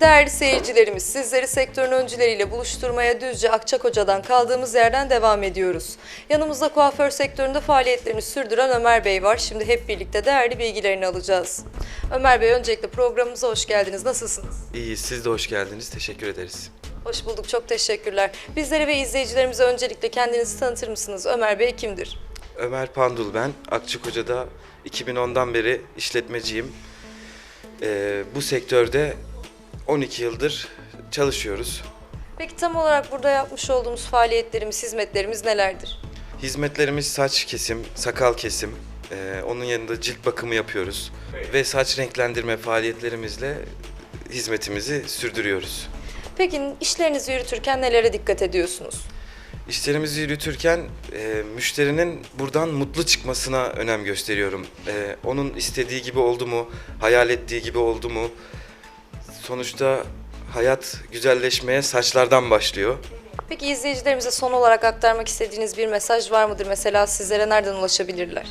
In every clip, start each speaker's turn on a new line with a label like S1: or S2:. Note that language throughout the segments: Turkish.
S1: Değerli seyircilerimiz, sizleri sektörün öncüleriyle buluşturmaya Düzce Akçakoca'dan kaldığımız yerden devam ediyoruz. Yanımızda kuaför sektöründe faaliyetlerini sürdüren Ömer Bey var. Şimdi hep birlikte değerli bilgilerini alacağız. Ömer Bey öncelikle programımıza hoş geldiniz. Nasılsınız?
S2: İyi, siz de hoş geldiniz. Teşekkür ederiz.
S1: Hoş bulduk, çok teşekkürler. Bizlere ve izleyicilerimize öncelikle kendinizi tanıtır mısınız? Ömer Bey kimdir?
S2: Ömer Pandul ben. Akçakoca'da 2010'dan beri işletmeciyim. Ee, bu sektörde 12 yıldır çalışıyoruz.
S1: Peki tam olarak burada yapmış olduğumuz faaliyetlerimiz, hizmetlerimiz nelerdir?
S2: Hizmetlerimiz saç kesim, sakal kesim, ee, onun yanında cilt bakımı yapıyoruz. Ve saç renklendirme faaliyetlerimizle hizmetimizi sürdürüyoruz.
S1: Peki işlerinizi yürütürken nelere dikkat ediyorsunuz?
S2: İşlerimizi yürütürken e, müşterinin buradan mutlu çıkmasına önem gösteriyorum. E, onun istediği gibi oldu mu, hayal ettiği gibi oldu mu? Sonuçta hayat güzelleşmeye saçlardan başlıyor.
S1: Peki izleyicilerimize son olarak aktarmak istediğiniz bir mesaj var mıdır? Mesela sizlere nereden ulaşabilirler?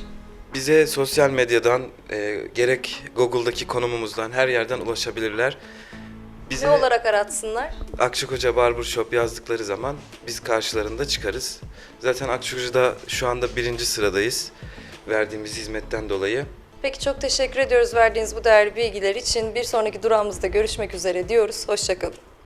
S2: Bize sosyal medyadan, e, gerek Google'daki konumumuzdan her yerden ulaşabilirler. Bize
S1: Ne olarak aratsınlar?
S2: Akçakoca Barbershop yazdıkları zaman biz karşılarında çıkarız. Zaten Akçakoca'da şu anda birinci sıradayız verdiğimiz hizmetten dolayı.
S1: Peki çok teşekkür ediyoruz verdiğiniz bu değerli bilgiler için. Bir sonraki durağımızda görüşmek üzere diyoruz. Hoşçakalın.